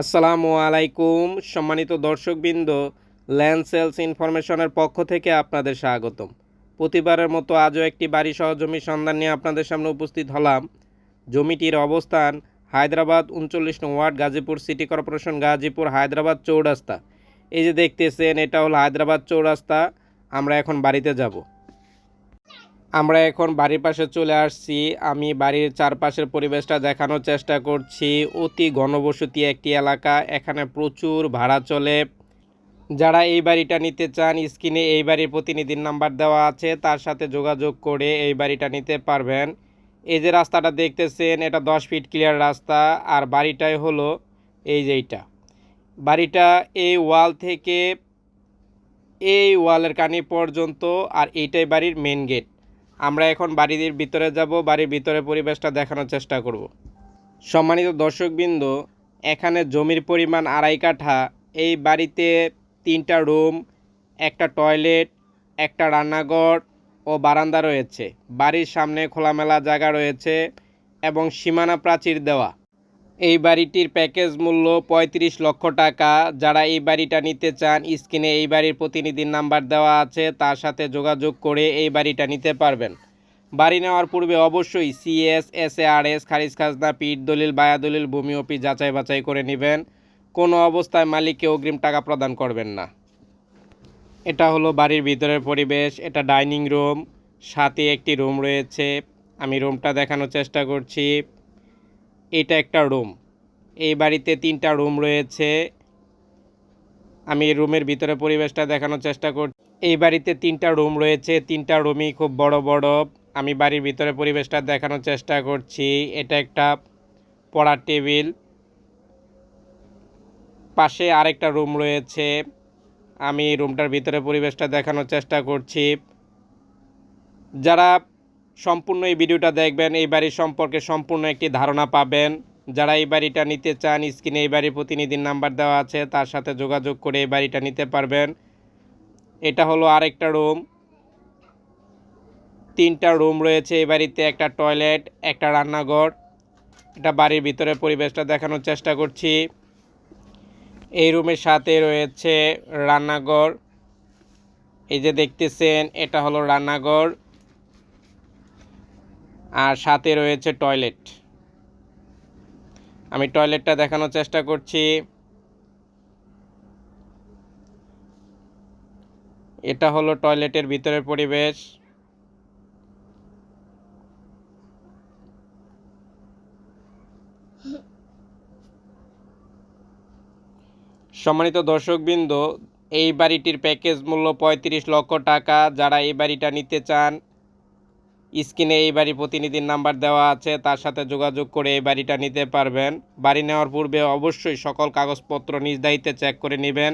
আসসালামু আলাইকুম, সম্মানিত দর্শকবৃন্দ ল্যান্ড সেলস ইনফরমেশনের পক্ষ থেকে আপনাদের স্বাগতম। প্রতিবারের মতো আজও একটি বাড়ি সহ জমির সন্ধান নিয়ে আপনাদের সামনে উপস্থিত হলাম। জমিটির অবস্থান হায়দ্রাবাদ উনচল্লিশ নং ward, Gazipur city corporation, Gazipur Hyderabad Chowrasta. এই যে দেখতেছেন, এটা হলো হায়দ্রাবাদ চৌরাস্তা। আমরা এখন বাড়িতে যাব। আমরা এখন বাড়ির পাশে চলে আসছি। আমি বাড়ির চারপাশের পরিবেশটা দেখানোর চেষ্টা করছি। অতি ঘনবসতি একটি এলাকা, এখানে প্রচুর ভাড়া চলে। যারা এই বাড়িটা নিতে চান, স্ক্রিনে এই বাড়ির প্রতিনিধির নাম্বার দেওয়া আছে, তার সাথে যোগাযোগ করে এই বাড়িটা নিতে পারবেন। এই যে রাস্তাটা দেখতেছেন, এটা দশ ফিট ক্লিয়ার রাস্তা, আর বাড়িটাই হলো এই যে এইটা। বাড়িটা এই ওয়াল থেকে এই ওয়ালের কানি পর্যন্ত, আর এইটাই বাড়ির মেন গেট আমরা এখন বাড়ির ভিতরে যাব, বাড়ির ভিতরে পরিবেশটা দেখানোর চেষ্টা করব। সম্মানিত দর্শকবৃন্দ, এখানে জমির পরিমাণ আড়াই কাঠা। এই বাড়িতে তিনটা রুম, একটা টয়লেট, একটা রান্নাঘর ও বারান্দা রয়েছে। বাড়ির সামনে খোলামেলা জায়গা রয়েছে এবং সীমানা প্রাচীর দেওয়া। এই বাড়িটির প্যাকেজ মূল্য পঁয়ত্রিশ লক্ষ টাকা। যারা এই বাড়িটা নিতে চান, স্ক্রিনে এই বাড়ির প্রতিনিধির নাম্বার দেওয়া আছে, তার সাথে যোগাযোগ করে এই বাড়িটা নিতে পারবেন। বাড়ি নেওয়ার পূর্বে অবশ্যই CS S A R S খারিজ খাজনা পিঠ দলিল, বায়া দলিল, ভূমি অফিস যাচাই বাছাই করে নেবেন। কোনো অবস্থায় মালিককে অগ্রিম টাকা প্রদান করবেন না। এটা হলো বাড়ির ভিতরের পরিবেশ, এটা ডাইনিং রুম, সাথে একটি রুম রয়েছে। আমি রুমটা দেখানোর চেষ্টা করছি। এটা একটা রুম। এই বাড়িতে তিনটা রুম রয়েছে। আমি রুমের ভিতরে পরিবেশটা দেখানোর চেষ্টা করছি এই বাড়িতে তিনটা রুম রয়েছে। তিনটা রুমই খুব বড় বড়। আমি বাড়ির ভিতরে পরিবেশটা দেখানোর চেষ্টা করছি। এটা একটা পড়ার টেবিল। পাশে আরেকটা রুম রয়েছে। আমি রুমটার ভিতরে পরিবেশটা দেখানোর চেষ্টা করছি। যারা সম্পূর্ণ এই ভিডিওটা দেখবেন, এই বাড়ির সম্পর্কে সম্পূর্ণ একটি ধারণা পাবেন। যারা এই বাড়িটা নিতে চান, স্ক্রিনে এই বাড়ির প্রতিনিধির নাম্বার দেওয়া আছে, তার সাথে যোগাযোগ করে এই বাড়িটা নিতে পারবেন। এটা হলো আরেকটা রুম। তিনটা রুম রয়েছে এই বাড়িতে, একটা টয়লেট, একটা রান্নাঘর। এটা বাড়ির ভিতরে পরিবেশটা দেখানোর চেষ্টা করছি। এই রুমের সাথে রয়েছে রান্নাঘর। এই যে দেখতেছেন, এটা হলো রান্নাঘর। আর সাথে রয়েছে টয়লেট। আমি টয়লেটটা দেখানোর চেষ্টা করছি। এটা হলো টয়লেটের ভিতরের পরিবেশ। সম্মানিত দর্শকবৃন্দ, এই বাড়িটির প্যাকেজ মূল্য পঁয়ত্রিশ লক্ষ টাকা। যারা এই বাড়িটা নিতে চান স্ক্রিনে এই বাড়ির প্রতিনিধির নাম্বার দেওয়া আছে, তার সাথে যোগাযোগ করে এই বাড়িটা নিতে পারবেন। বাড়ি নেওয়ার পূর্বে অবশ্যই সকল কাগজপত্র নিজ দায়িত্বে চেক করে নেবেন।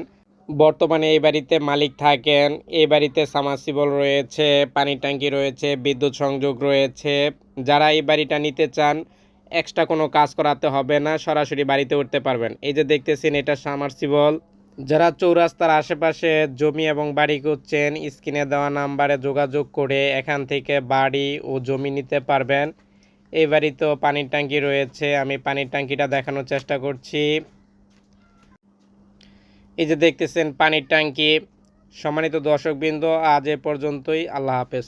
বর্তমানে এই বাড়িতে মালিক থাকেন। এই বাড়িতে সামাসিবল রয়েছে, পানি ট্যাঙ্কি রয়েছে, বিদ্যুৎ সংযোগ রয়েছে। যারা এই বাড়িটা নিতে চান এক্সট্রা কোনো কাজ করাতে হবে না, সরাসরি বাড়িতে উঠতে পারবেন। এই যে দেখতেছেন, এটা সামারসিবল যারা চৌরাস্তার আশেপাশে জমি এবং বাড়ি করছেন স্ক্রিনে দেওয়া নাম্বারে যোগাযোগ করে এখান থেকে বাড়ি ও জমি নিতে পারবেন। এই বাড়িতেও পানির ট্যাঙ্কি রয়েছে, আমি পানির ট্যাঙ্কিটা দেখানোর চেষ্টা করছি। এই যে দেখতেছেন পানির ট্যাঙ্কি। সম্মানিত দর্শকবৃন্দ, আজ এ পর্যন্তই। আল্লাহ হাফেজ।